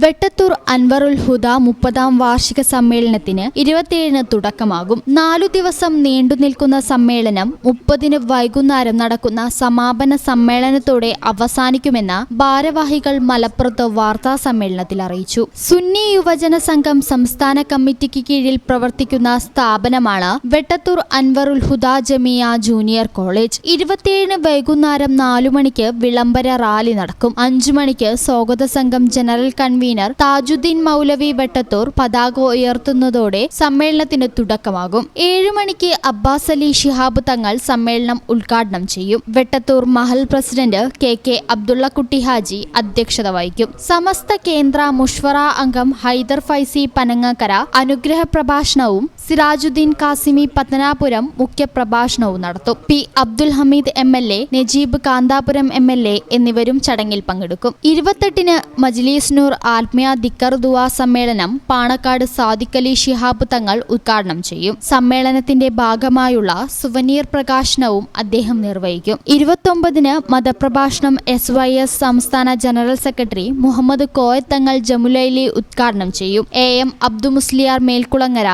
വെട്ടത്തൂർ അൻവറുൽ ഹുദ മുപ്പതാം വാർഷിക സമ്മേളനത്തിന് ഇരുപത്തിയേഴിന് തുടക്കമാകും. നാലു ദിവസം നീണ്ടു നിൽക്കുന്ന സമ്മേളനം മുപ്പതിന് വൈകുന്നേരം നടക്കുന്ന സമാപന സമ്മേളനത്തോടെ അവസാനിക്കുമെന്ന് ഭാരവാഹികൾ മലപ്പുറത്ത് വാർത്താ സമ്മേളനത്തിൽ അറിയിച്ചു. സുന്നി യുവജന സംഘം സംസ്ഥാന കമ്മിറ്റിക്ക് കീഴിൽ പ്രവർത്തിക്കുന്ന സ്ഥാപനമാണ് വെട്ടത്തൂർ അൻവറുൽ ഹുദ ജമിയ ജൂനിയർ കോളേജ്. ഇരുപത്തിയേഴിന് വൈകുന്നേരം നാലു മണിക്ക് വിളംബര റാലി നടക്കും. അഞ്ചു മണിക്ക് സ്വാഗത സംഘം ജനറൽ കൺവീനർ താജുദ്ദീൻ മൗലവി വെട്ടത്തൂർ പതാക ഉയർത്തുന്നതോടെ സമ്മേളനത്തിന് തുടക്കമാകും. ഏഴു മണിക്ക് അബ്ബാസ് അലി ഷിഹാബ് തങ്ങൾ സമ്മേളനം ഉദ്ഘാടനം ചെയ്യും. Vettathur Mahal president K K Abdullakutty Haji അധ്യക്ഷത വഹിക്കും. സമസ്ത കേന്ദ്ര മുഷ്വറ അംഗം ഹൈദർ ഫൈസി പനങ്ങക്കര അനുഗ്രഹ പ്രഭാഷണവും സിറാജുദ്ദീൻ കാസിമി പത്തനാപുരം മുഖ്യപ്രഭാഷണവും നടത്തും. P Abdul Hameed M L A Najeeb Kanthapuram M L A എന്നിവരും ചടങ്ങിൽ പങ്കെടുക്കും. ഇരുപത്തെട്ടിന് മജ്ലീസ് നൂർ ആത്മീയ ദിക്കർ ദുവാ സമ്മേളനം പാണക്കാട് സാദിഖലി ഷിഹാബ് തങ്ങൾ ഉദ്ഘാടനം ചെയ്യും. സമ്മേളനത്തിന്റെ ഭാഗമായുള്ള സുവനീർ പ്രകാശനവും അദ്ദേഹം നിർവഹിക്കും. ഇരുപത്തൊമ്പതിന് മതപ്രഭാഷണം എസ് വൈ എസ് സംസ്ഥാന ജനറൽ സെക്രട്ടറി മുഹമ്മദ് കോയത്തങ്ങൾ തങ്ങൾ ജമുലയിലെ ഉദ്ഘാടനം ചെയ്യും. എ എം അബ്ദു മുസ്ലിയാർ മേൽക്കുളങ്ങര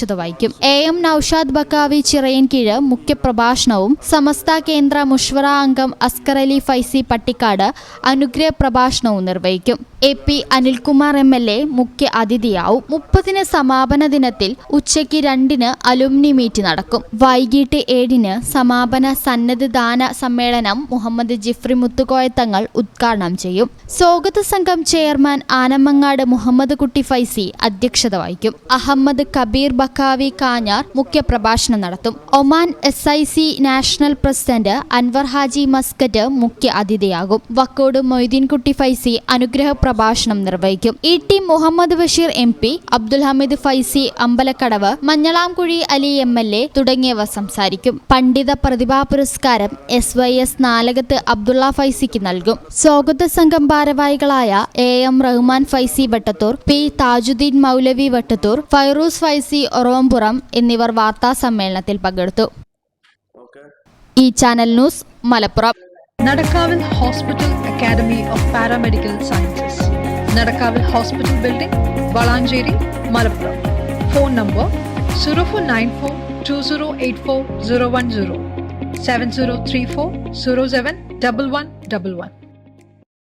അധ്യക്ഷത വഹിക്കും എ എം നൌഷാദ് ബക്കാവി ചിറയൻകീഴ് മുഖ്യപ്രഭാഷണവും സമസ്ത കേന്ദ്ര മുഷ്വറ അംഗം അസ്കർ അലി ഫൈസി പട്ടിക്കാട് അനുഗ്രഹ പ്രഭാഷണവും നിർവഹിക്കും. A P Anilkumar M L A മുഖ്യ അതിഥിയാവും. മുപ്പതിന് സമാപന ദിനത്തിൽ ഉച്ചയ്ക്ക് രണ്ടിന് അലുമിനി മീറ്റ് നടക്കും. വൈകിട്ട് ഏഴിന് സമാപന സന്നദ്ധദാന സമ്മേളനം മുഹമ്മദ് ജിഫ്രി മുത്തുകോയത്തങ്ങൾ ഉദ്ഘാടനം ചെയ്യും. സ്വാഗത സംഘം ചെയർമാൻ ആനമങ്ങാട് മുഹമ്മദ് കുട്ടി ഫൈസി അധ്യക്ഷത വഹിക്കും. അഹമ്മദ് കബീർ ബക്കാവി കാഞ്ഞാർ മുഖ്യപ്രഭാഷണം നടത്തും. Oman S I C national president Anwar Haji Muscat മുഖ്യ അതിഥിയാകും. വക്കോട് മൊയ്തീൻകുട്ടി ഫൈസി അനുഗ്രഹ പ്രഭാഷണം നിർവഹിക്കും. E T Muhammad Basheer M P Abdul Hameed Faizy Ambalakkadavu Manjalamkuzhi Ali M L A തുടങ്ങിയവർ സംസാരിക്കും. പണ്ഡിത പ്രതിഭാ പുരസ്കാരം S Y S Nalakath Abdulla ഫൈസിക്ക് നൽകും. സ്വാഗത സംഘം ഭാരവാഹികളായ A M Rahman Faizy Vattathur P Tajuddin Moulavi Vattathur Fairoos Faizy Orompuram എന്നിവർ വാർത്താ സമ്മേളനത്തിൽ പങ്കെടുത്തു. ഈ channel news Malappuram. നടക്കാവിൽ hospital academy of paramedical sciences നടക്കാവിൽ hospital building Valanchery Malappuram phone number zero four nine four two zero eight four zero one zero seven zero three four zero seven double one double one